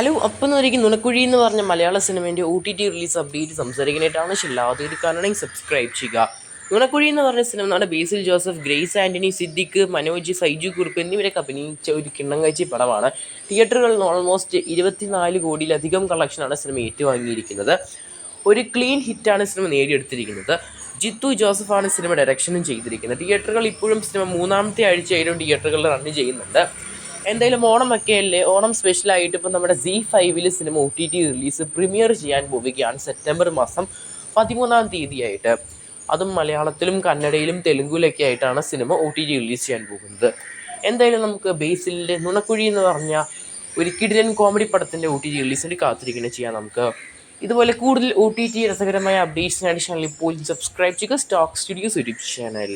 Hello അപ്പം എന്നൊരിക്കും നുണക്കുഴി എന്ന് പറഞ്ഞ മലയാള സിനിമേന്റെ O T T release update സംസാരിക്കാനായിട്ടാണ് ഷില്ലാതെ കാണണമെങ്കിൽ സബ്സ്ക്രൈബ് ചെയ്യുക. നുണക്കുഴി എന്ന് പറഞ്ഞ സിനിമ നമ്മുടെ ബേസിൽ ജോസഫ് ഗ്രേസ് ആന്റണി സിദ്ദിഖ് മനോജ് സൈജു കുറുപ്പ് എന്നിവരൊക്കെ അഭിനയിച്ച ഒരു കിണ്ണം കഴിച്ച പടമാണ്. തിയേറ്ററുകളിൽ നിന്ന് ഓൾമോസ്റ്റ് ഇരുപത്തിനാല് കോടിയിലധികം കളക്ഷനാണ് സിനിമ ഏറ്റുവാങ്ങിയിരിക്കുന്നത്. ഒരു ക്ലീൻ ഹിറ്റാണ് സിനിമ നേടിയെടുത്തിരിക്കുന്നത്. ജിത്തു ജോസഫാണ് സിനിമ ഡയറക്ഷനും ചെയ്തിരിക്കുന്നത്. തിയേറ്ററുകൾ ഇപ്പോഴും സിനിമ മൂന്നാമത്തെ ആഴ്ചയായാലും തിയേറ്ററുകളിൽ റൺ ചെയ്യുന്നുണ്ട്. എന്തായാലും ഓണമൊക്കെ അല്ലേ? ഓണം സ്പെഷ്യലായിട്ട് ഇപ്പോൾ നമ്മുടെ സി ഫൈവിൽ cinema O T T release premiere ചെയ്യാൻ പോവുകയാണ് സെപ്റ്റംബർ മാസം പതിമൂന്നാം തീയതിയായിട്ട്. അതും മലയാളത്തിലും കന്നഡയിലും തെലുങ്കിലൊക്കെ ആയിട്ടാണ് cinema O T T release ചെയ്യാൻ പോകുന്നത്. എന്തായാലും നമുക്ക് ബേസിലിന്റെ നുണക്കുഴി എന്ന് പറഞ്ഞ ഒരു കിടിലൻ കോമഡി പടത്തിന്റെ ഒ ടി ടി റിലീസിന് കാത്തിരിക്കുന്നത് ചെയ്യാം നമുക്ക്. ഇതുപോലെ കൂടുതൽ ഒ ടി ടി രസകരമായ അപ്ഡേറ്റ്സിനായിട്ട് ചാനൽ ഇപ്പോൾ സബ്സ്ക്രൈബ് ചെയ്യുക. Stock studios YouTube channel